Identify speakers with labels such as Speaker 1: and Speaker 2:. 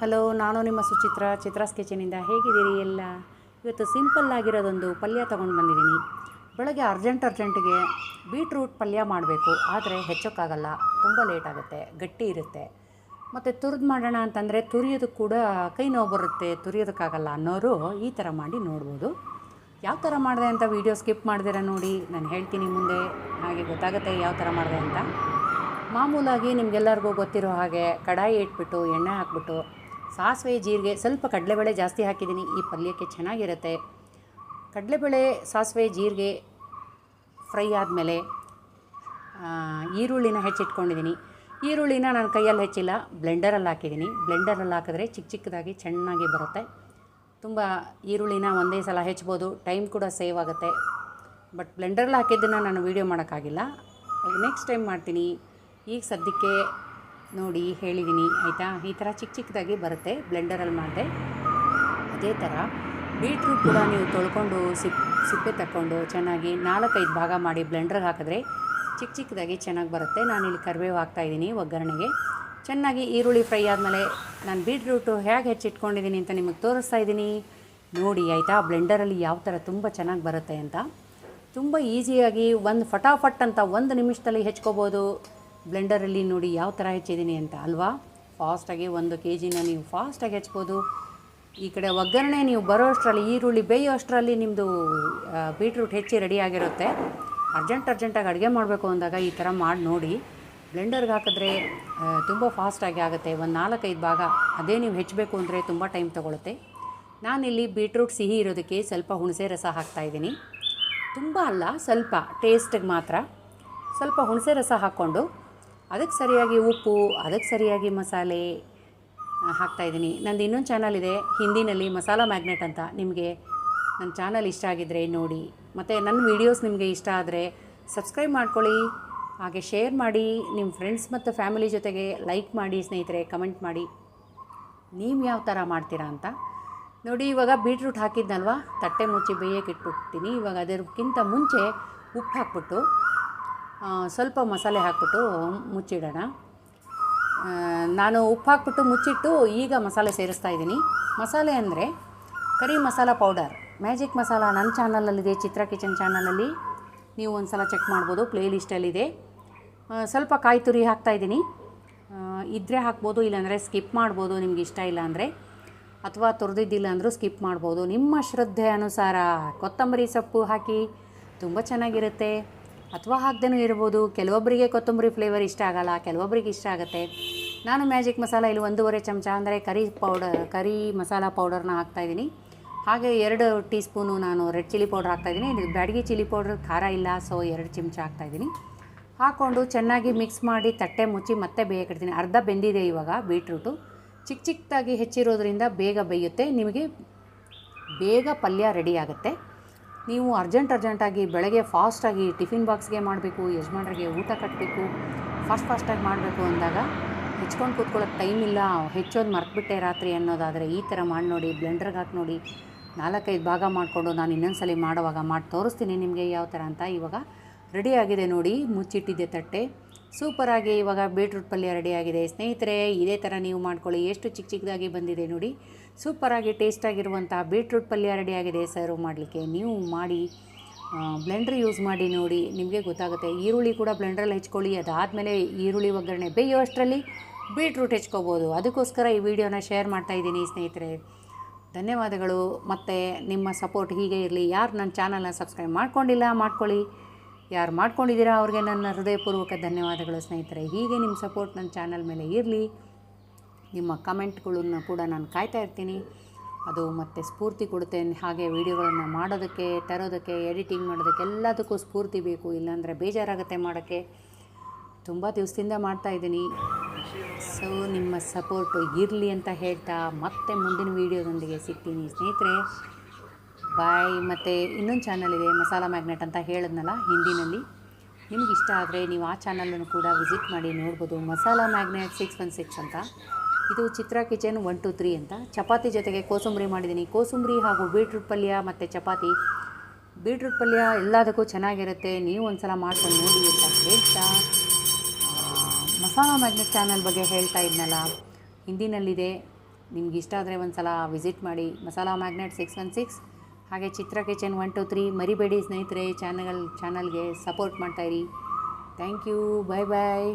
Speaker 1: Hello, ನಾನು ನಿಮ್ಮ ಸುಚಿತ್ರ. ಚಿತ್ರಾಸ್ ಕಿಚನಿಂದ ಹೇಗಿದ್ದೀರಿ ಎಲ್ಲ? ಇವತ್ತು ಸಿಂಪಲ್ ಆಗಿರೋದೊಂದು ಪಲ್ಯ ತೊಗೊಂಡು ಬಂದಿದ್ದೀನಿ. ಬೆಳಗ್ಗೆ ಅರ್ಜೆಂಟ್ ಅರ್ಜೆಂಟಿಗೆ ಬೀಟ್ರೂಟ್ ಪಲ್ಯ ಮಾಡಬೇಕು. ಆದರೆ ಹೆಚ್ಚೋಕ್ಕಾಗಲ್ಲ. ತುಂಬ ಲೇಟ್ ಆಗುತ್ತೆ. ಗಟ್ಟಿ ಇರುತ್ತೆ. ಮತ್ತು ತುರಿದು ಮಾಡೋಣ ಅಂತಂದರೆ ತುರಿಯೋದಕ್ಕೆ ಕೂಡ ಕೈ ನೋವು ಬರುತ್ತೆ. ತುರಿಯೋದಕ್ಕಾಗಲ್ಲ ಅನ್ನೋರು ಈ ಥರ ಮಾಡಿ ನೋಡ್ಬೋದು. ಯಾವ ಥರ ಮಾಡಿದೆ ಅಂತ ವೀಡಿಯೋ ಸ್ಕಿಪ್ ಮಾಡಿದಿರ ನೋಡಿ. ನಾನು ಹೇಳ್ತೀನಿ ಮುಂದೆ. ಹಾಗೆ ಗೊತ್ತಾಗುತ್ತೆ ಯಾವ ಥರ ಮಾಡಿದೆ ಅಂತ. ಮಾಮೂಲಾಗಿ ನಿಮಗೆಲ್ಲರಿಗೂ ಗೊತ್ತಿರೋ ಹಾಗೆ ಕಡಾಯಿ ಇಟ್ಬಿಟ್ಟು, ಎಣ್ಣೆ ಹಾಕ್ಬಿಟ್ಟು ಸಾಸಿವೆ ಜೀರಿಗೆ ಸ್ವಲ್ಪ ಕಡಲೆಬೇಳೆ ಜಾಸ್ತಿ ಹಾಕಿದ್ದೀನಿ. ಈ ಪಲ್ಯಕ್ಕೆ ಚೆನ್ನಾಗಿರುತ್ತೆ. ಕಡಲೆಬೇಳೆ, ಸಾಸಿವೆ, ಜೀರಿಗೆ ಫ್ರೈ ಆದಮೇಲೆ ಈರುಳ್ಳಿನ ಹೆಚ್ಚಿಟ್ಕೊಂಡಿದ್ದೀನಿ. ಈರುಳ್ಳಿನ ನಾನು ಕೈಯಲ್ಲಿ ಹೆಚ್ಚಿಲ್ಲ, ಬ್ಲೆಂಡರಲ್ಲಿ ಹಾಕಿದ್ದೀನಿ. ಬ್ಲೆಂಡರಲ್ಲಿ ಹಾಕಿದ್ರೆ ಚಿಕ್ಕ ಚಿಕ್ಕದಾಗಿ ಚೆನ್ನಾಗಿ ಬರುತ್ತೆ. ತುಂಬ ಈರುಳ್ಳಿನ ಒಂದೇ ಸಲ ಹೆಚ್ಚಬೋದು, ಟೈಮ್ ಕೂಡ ಸೇವ್ ಆಗುತ್ತೆ. ಬಟ್ ಬ್ಲೆಂಡರಲ್ಲಿ ಹಾಕಿದ್ದನ್ನು ನಾನು ವೀಡಿಯೋ ಮಾಡೋಕ್ಕಾಗಿಲ್ಲ. ನೆಕ್ಸ್ಟ್ ಟೈಮ್ ಮಾಡ್ತೀನಿ. ಈಗ ಸದ್ಯಕ್ಕೆ ನೋಡಿ ಹೇಳಿದ್ದೀನಿ ಆಯಿತಾ? ಈ ಥರ ಚಿಕ್ಕ ಚಿಕ್ಕದಾಗಿ ಬರುತ್ತೆ, ಬ್ಲೆಂಡರಲ್ಲಿ ಮಾಡಿದೆ. ಅದೇ ಥರ ಬೀಟ್ರೂಟ್ ಕೂಡ ನೀವು ತೊಳ್ಕೊಂಡು ಸಿಪ್, ಸಿಪ್ಪೆ ತಕ್ಕೊಂಡು ಚೆನ್ನಾಗಿ ನಾಲ್ಕೈದು ಭಾಗ ಮಾಡಿ ಬ್ಲೆಂಡ್ರಿಗೆ ಹಾಕಿದ್ರೆ ಚಿಕ್ಕ ಚಿಕ್ಕದಾಗಿ ಚೆನ್ನಾಗಿ ಬರುತ್ತೆ. ನಾನಿಲ್ಲಿ ಕರಿಬೇವು ಹಾಕ್ತಾಯಿದ್ದೀನಿ ಒಗ್ಗರಣೆಗೆ. ಚೆನ್ನಾಗಿ ಈರುಳ್ಳಿ ಫ್ರೈ ಆದಮೇಲೆ ನಾನು ಬೀಟ್ರೂಟು ಹೇಗೆ ಹೆಚ್ಚಿಟ್ಕೊಂಡಿದ್ದೀನಿ ಅಂತ ನಿಮಗೆ ತೋರಿಸ್ತಾ ಇದ್ದೀನಿ. ನೋಡಿ, ಆಯಿತಾ? ಬ್ಲೆಂಡರಲ್ಲಿ ಯಾವ ಥರ ತುಂಬ ಚೆನ್ನಾಗಿ ಬರುತ್ತೆ ಅಂತ. ತುಂಬ ಈಸಿಯಾಗಿ ಒಂದು ಫಟಾಫಟ್ ಅಂತ ಒಂದು ನಿಮಿಷದಲ್ಲಿ ಹೆಚ್ಕೋಬೋದು. ಬ್ಲೆಂಡರಲ್ಲಿ ನೋಡಿ ಯಾವ ಥರ ಹೆಚ್ಚಿದ್ದೀನಿ ಅಂತ, ಅಲ್ವಾ? ಫಾಸ್ಟಾಗಿ ಒಂದು ಕೆ ಜಿನ ನೀವು ಫಾಸ್ಟಾಗಿ ಹೆಚ್ಬೋದು ಈ ಕಡೆ ಒಗ್ಗರಣೆ ನೀವು ಬರೋ ಅಷ್ಟರಲ್ಲಿ, ಈರುಳ್ಳಿ ಬೇಯೋ ಅಷ್ಟರಲ್ಲಿ ನಿಮ್ಮದು ಬೀಟ್ರೂಟ್ ಹೆಚ್ಚಿ ರೆಡಿ ಆಗಿರುತ್ತೆ. ಅರ್ಜೆಂಟ್ ಅರ್ಜೆಂಟಾಗಿ ಅಡುಗೆ ಮಾಡಬೇಕು ಅಂದಾಗ ಈ ಥರ ಮಾಡಿ ನೋಡಿ. ಬ್ಲೆಂಡರ್ಗೆ ಹಾಕಿದ್ರೆ ತುಂಬ ಫಾಸ್ಟಾಗಿ ಆಗುತ್ತೆ. ಒಂದು ನಾಲ್ಕೈದು ಭಾಗ ಅದೇ ನೀವು ಹೆಚ್ಚಬೇಕು ಅಂದರೆ ತುಂಬ ಟೈಮ್ ತೊಗೊಳುತ್ತೆ. ನಾನಿಲ್ಲಿ ಬೀಟ್ರೂಟ್ ಸಿಹಿ ಇರೋದಕ್ಕೆ ಸ್ವಲ್ಪ ಹುಣಸೆ ರಸ ಹಾಕ್ತಾಯಿದ್ದೀನಿ ತುಂಬ ಅಲ್ಲ, ಸ್ವಲ್ಪ, ಟೇಸ್ಟಿಗೆ ಮಾತ್ರ. ಸ್ವಲ್ಪ ಹುಣಸೆ ರಸ ಹಾಕ್ಕೊಂಡು ಅದಕ್ಕೆ ಸರಿಯಾಗಿ ಉಪ್ಪು, ಅದಕ್ಕೆ ಸರಿಯಾಗಿ ಮಸಾಲೆ ಹಾಕ್ತಾಯಿದ್ದೀನಿ ನಂದು ಇನ್ನೊಂದು ಚಾನಲ್ ಇದೆ, ಹಿಂದಿನಲ್ಲಿ ಮಸಾಲ ಮ್ಯಾಗ್ನೆಟ್ ಅಂತ. ನಿಮಗೆ ನನ್ನ ಚಾನಲ್ ಇಷ್ಟ ಆಗಿದ್ದರೆ ನೋಡಿ. ಮತ್ತು ನನ್ನ ವೀಡಿಯೋಸ್ ನಿಮಗೆ ಇಷ್ಟ ಆದರೆ ಸಬ್ಸ್ಕ್ರೈಬ್ ಮಾಡ್ಕೊಳ್ಳಿ. ಹಾಗೆ ಶೇರ್ ಮಾಡಿ ನಿಮ್ಮ ಫ್ರೆಂಡ್ಸ್ ಮತ್ತು ಫ್ಯಾಮಿಲಿ ಜೊತೆಗೆ ಲೈಕ್ ಮಾಡಿ, ಸ್ನೇಹಿತರೆ ಕಮೆಂಟ್ ಮಾಡಿ. ನೀವು ಯಾವ ಥರ ಮಾಡ್ತೀರಾ ಅಂತ. ನೋಡಿ, ಇವಾಗ ಬೀಟ್ರೂಟ್ ಹಾಕಿದ್ನಲ್ವ? ತಟ್ಟೆ ಮುಚ್ಚಿ ಬೇಯಕ್ಕೆ ಇಟ್ಬಿಡ್ತೀನಿ. ಇವಾಗ ಅದಕ್ಕಿಂತ ಮುಂಚೆ ಉಪ್ಪು ಹಾಕ್ಬಿಟ್ಟು ಸ್ವಲ್ಪ ಮಸಾಲೆ ಹಾಕ್ಬಿಟ್ಟು ಮುಚ್ಚಿಡೋಣ. ನಾನು ಉಪ್ಪು ಹಾಕ್ಬಿಟ್ಟು ಮುಚ್ಚಿಟ್ಟು ಈಗ ಮಸಾಲೆ ಸೇರಿಸ್ತಾ ಇದ್ದೀನಿ. ಮಸಾಲೆ ಅಂದರೆ curry masala powder. Magic masala ನನ್ನ ಚಾನಲಲ್ಲಿದೆ, ಚಿತ್ರ ಕಿಚನ್ ಚಾನಲಲ್ಲಿ. ನೀವು ಒಂದು ಸಲ ಚೆಕ್ ಮಾಡ್ಬೋದು ಪ್ಲೇ ಲಿಸ್ಟಲ್ಲಿದೆ ಸ್ವಲ್ಪ ಕಾಯಿ ತುರಿ ಹಾಕ್ತಾಯಿದ್ದೀನಿ ಇದ್ದರೆ ಹಾಕ್ಬೋದು, ಇಲ್ಲಾಂದರೆ ಸ್ಕಿಪ್ ಮಾಡ್ಬೋದು, ನಿಮ್ಗೆ ಇಷ್ಟ ಇಲ್ಲ ಅಂದರೆ. ಅಥವಾ ತುರಿದಿದ್ದಿಲ್ಲ ಅಂದರೂ ಸ್ಕಿಪ್ ಮಾಡ್ಬೋದು. ನಿಮ್ಮ ಶ್ರದ್ಧೆ ಅನುಸಾರ ಕೊತ್ತಂಬರಿ ಸೊಪ್ಪು ಹಾಕಿ, ತುಂಬ ಚೆನ್ನಾಗಿರುತ್ತೆ. ಅಥವಾ ಹಾಕ್ದೇನೂ ಇರ್ಬೋದು. ಕೆಲವೊಬ್ಬರಿಗೆ ಕೊತ್ತಂಬರಿ ಫ್ಲೇವರ್ ಇಷ್ಟ ಆಗಲ್ಲ ಕೆಲವೊಬ್ಬರಿಗೆ ಇಷ್ಟ ಆಗುತ್ತೆ. ನಾನು ಮ್ಯಾಜಿಕ್ ಮಸಾಲ ಇಲ್ಲಿ ಒಂದೂವರೆ ಚಮಚ, ಅಂದರೆ ಕರಿ ಪೌಡರ್ ಕರಿ ಮಸಾಲ ಪೌಡರ್ನ ಹಾಕ್ತಾಯಿದ್ದೀನಿ ಹಾಗೆ ಎರಡು ಟೀ ಸ್ಪೂನು ನಾನು ರೆಡ್ ಚಿಲ್ಲಿ ಪೌಡ್ರ್ ಹಾಕ್ತಾಯಿದ್ದೀನಿ ಇದು ಬ್ಯಾಡಗಿ ಚಿಲ್ಲಿ ಪೌಡ್ರ್ ಖಾರ ಇಲ್ಲ ಸೊ ಎರಡು ಚಮಚ ಹಾಕ್ತಾಯಿದ್ದೀನಿ ಹಾಕ್ಕೊಂಡು ಚೆನ್ನಾಗಿ ಮಿಕ್ಸ್ ಮಾಡಿ ತಟ್ಟೆ ಮುಚ್ಚಿ ಮತ್ತೆ ಬೇಯಕ್ಕಿಡ್ತೀನಿ ಅರ್ಧ ಬೆಂದಿದೆ ಇವಾಗ ಬೀಟ್ರೂಟು ಚಿಕ್ಕ ಚಿಕ್ಕದಾಗಿ ಹೆಚ್ಚಿರೋದ್ರಿಂದ ಬೇಗ ಬೇಯುತ್ತೆ. ನಿಮಗೆ ಬೇಗ ಪಲ್ಯ ರೆಡಿ ಆಗುತ್ತೆ. ನೀವು ಅರ್ಜೆಂಟ್ ಅರ್ಜೆಂಟಾಗಿ ಬೆಳಗ್ಗೆ ಫಾಸ್ಟಾಗಿ ಟಿಫಿನ್ ಬಾಕ್ಸ್ಗೆ ಮಾಡಬೇಕು, ಯಜಮಾನ್ರಿಗೆ ಊಟ ಕಟ್ಟಬೇಕು ಫಾಸ್ಟ್ ಫಾಸ್ಟಾಗಿ ಮಾಡಬೇಕು ಅಂದಾಗ ಹೆಚ್ಕೊಂಡು ಕೂತ್ಕೊಳ್ಳೋಕೆ ಟೈಮ್ ಇಲ್ಲ, ಹೆಚ್ಚೋದು ಮರ್ತುಬಿಟ್ಟೆ ರಾತ್ರಿ ಅನ್ನೋದಾದರೆ ಈ ಥರ ಮಾಡಿ ನೋಡಿ ಬ್ಲೆಂಡ್ರಿಗೆ ಹಾಕಿ ನೋಡಿ, ನಾಲ್ಕೈದು ಭಾಗ ಮಾಡಿಕೊಂಡು ನಾನು ಇನ್ನೊಂದ್ಸಲಿ ಮಾಡೋವಾಗ ಮಾಡಿ ತೋರಿಸ್ತೀನಿ ನಿಮಗೆ ಯಾವ ಥರ ಅಂತ ಇವಾಗ ರೆಡಿ ಆಗಿದೆ ನೋಡಿ, ಮುಚ್ಚಿಟ್ಟಿದ್ದೆ ತಟ್ಟೆ. ಸೂಪರಾಗಿ ಇವಾಗ ಬೀಟ್ರೂಟ್ ಪಲ್ಯ ರೆಡಿಯಾಗಿದೆ. ಸ್ನೇಹಿತರೆ, ಇದೇ ಥರ ನೀವು ಮಾಡ್ಕೊಳ್ಳಿ. ಎಷ್ಟು ಚಿಕ್ಕ ಚಿಕ್ಕದಾಗಿ ಬಂದಿದೆ ನೋಡಿ. ಸೂಪರಾಗಿ ಟೇಸ್ಟಾಗಿರುವಂಥ ಬೀಟ್ರೂಟ್ ಪಲ್ಯ ರೆಡಿಯಾಗಿದೆ ಸರ್ವ್ ಮಾಡಲಿಕ್ಕೆ. ನೀವು ಮಾಡಿ ಬ್ಲೆಂಡ್ರ್ ಯೂಸ್ ಮಾಡಿ ನೋಡಿ, ನಿಮಗೆ ಗೊತ್ತಾಗುತ್ತೆ. ಈರುಳ್ಳಿ ಕೂಡ ಬ್ಲೆಂಡ್ರಲ್ಲಿ ಹೆಚ್ಕೊಳ್ಳಿ. ಅದಾದಮೇಲೆ ಈರುಳ್ಳಿ ಒಗ್ಗರಣೆ ಬೇಯೋ ಅಷ್ಟರಲ್ಲಿ ಬೀಟ್ರೂಟ್ ಹೆಚ್ಕೋಬೋದು. ಅದಕ್ಕೋಸ್ಕರ ಈ ವಿಡಿಯೋನ ಶೇರ್ ಮಾಡ್ತಾಯಿದ್ದೀನಿ ಸ್ನೇಹಿತರೆ. ಧನ್ಯವಾದಗಳು. ಮತ್ತು ನಿಮ್ಮ ಸಪೋರ್ಟ್ ಹೀಗೆ ಇರಲಿ. ಯಾರು ನನ್ನ ಚಾನಲ್ನ ಸಬ್ಸ್ಕ್ರೈಬ್ ಮಾಡ್ಕೊಂಡಿಲ್ಲ, ಮಾಡ್ಕೊಳ್ಳಿ. ಯಾರು ಮಾಡ್ಕೊಂಡಿದ್ದೀರಾ ಅವ್ರಿಗೆ ನನ್ನ ಹೃದಯಪೂರ್ವಕ ಧನ್ಯವಾದಗಳು ಸ್ನೇಹಿತರೆ. ಹೀಗೆ ನಿಮ್ಮ ಸಪೋರ್ಟ್ ನನ್ನ ಚಾನಲ್ ಮೇಲೆ ಇರಲಿ. ನಿಮ್ಮ ಕಮೆಂಟ್ಗಳನ್ನು ಕೂಡ ನಾನು ಕಾಯ್ತಾ ಇರ್ತೀನಿ. ಅದು ಮತ್ತು ಸ್ಫೂರ್ತಿ ಕೊಡುತ್ತೆ. ಹಾಗೆ ವೀಡಿಯೋಗಳನ್ನು ಮಾಡೋದಕ್ಕೆ, ತರೋದಕ್ಕೆ ಎಡಿಟಿಂಗ್ ಮಾಡೋದಕ್ಕೆ ಎಲ್ಲದಕ್ಕೂ ಸ್ಫೂರ್ತಿ ಬೇಕು. ಇಲ್ಲಾಂದರೆ ಬೇಜಾರಾಗುತ್ತೆ ಮಾಡೋಕ್ಕೆ. ತುಂಬ ದಿವಸದಿಂದ ಮಾಡ್ತಾಯಿದ್ದೀನಿ ಸೊ ನಿಮ್ಮ ಸಪೋರ್ಟು ಇರಲಿ ಅಂತ ಹೇಳ್ತಾ ಮತ್ತೆ ಮುಂದಿನ ವೀಡಿಯೋದೊಂದಿಗೆ ಸಿಗ್ತೀನಿ ಸ್ನೇಹಿತರೆ. ಬಾಯ್ ಮತ್ತು ಇನ್ನೊಂದು ಚಾನಲ್ ಇದೆ ಮಸಾಲ ಮ್ಯಾಗ್ನೆಟ್ ಅಂತ ಹೇಳಿದ್ನಲ್ಲ ಹಿಂದಿನಲ್ಲಿ. ನಿಮ್ಗೆ ಇಷ್ಟ ಆದರೆ ನೀವು ಆ ಚಾನಲನ್ನು ಕೂಡ ವಿಸಿಟ್ ಮಾಡಿ ನೋಡ್ಬೋದು. Masala magnet six one six ಅಂತ. ಇದು Chitra kitchen one two three ಅಂತ. ಚಪಾತಿ ಜೊತೆಗೆ ಕೋಸಂಬರಿ ಮಾಡಿದ್ದೀನಿ ಕೋಸಂಬರಿ ಹಾಗೂ ಬೀಟ್ರೂಟ್ ಪಲ್ಯ ಮತ್ತು ಚಪಾತಿ. ಬೀಟ್ರೂಟ್ ಪಲ್ಯ ಎಲ್ಲದಕ್ಕೂ ಚೆನ್ನಾಗಿರುತ್ತೆ. ನೀವು ಒಂದು ಸಲ ಮಾಡ್ಕೊಂಡು ನೋಡಿ ಅಂತ ಹೇಳ್ತಾ. ಮಸಾಲ ಮ್ಯಾಗ್ನೆಟ್ ಚಾನಲ್ ಬಗ್ಗೆ ಹೇಳ್ತಾ ಇದ್ನಲ್ಲ. ಹಿಂದಿನಲ್ಲಿದೆ. ನಿಮ್ಗೆ ಇಷ್ಟ ಆದರೆ ಒಂದು ಸಲ ವಿಸಿಟ್ ಮಾಡಿ. Masala magnet six one six ಹಾಗೆ Chitra kitchen one, two, three, ಮರಿಬೇಡಿ ಸ್ನೇಹಿತರೆ, ಚಾನಲ್, ಚಾನಲ್ಗೆ ಸಪೋರ್ಟ್ ಮಾಡ್ತಾಯಿರಿ ಥ್ಯಾಂಕ್ ಯು, ಬಾಯ್ ಬಾಯ್.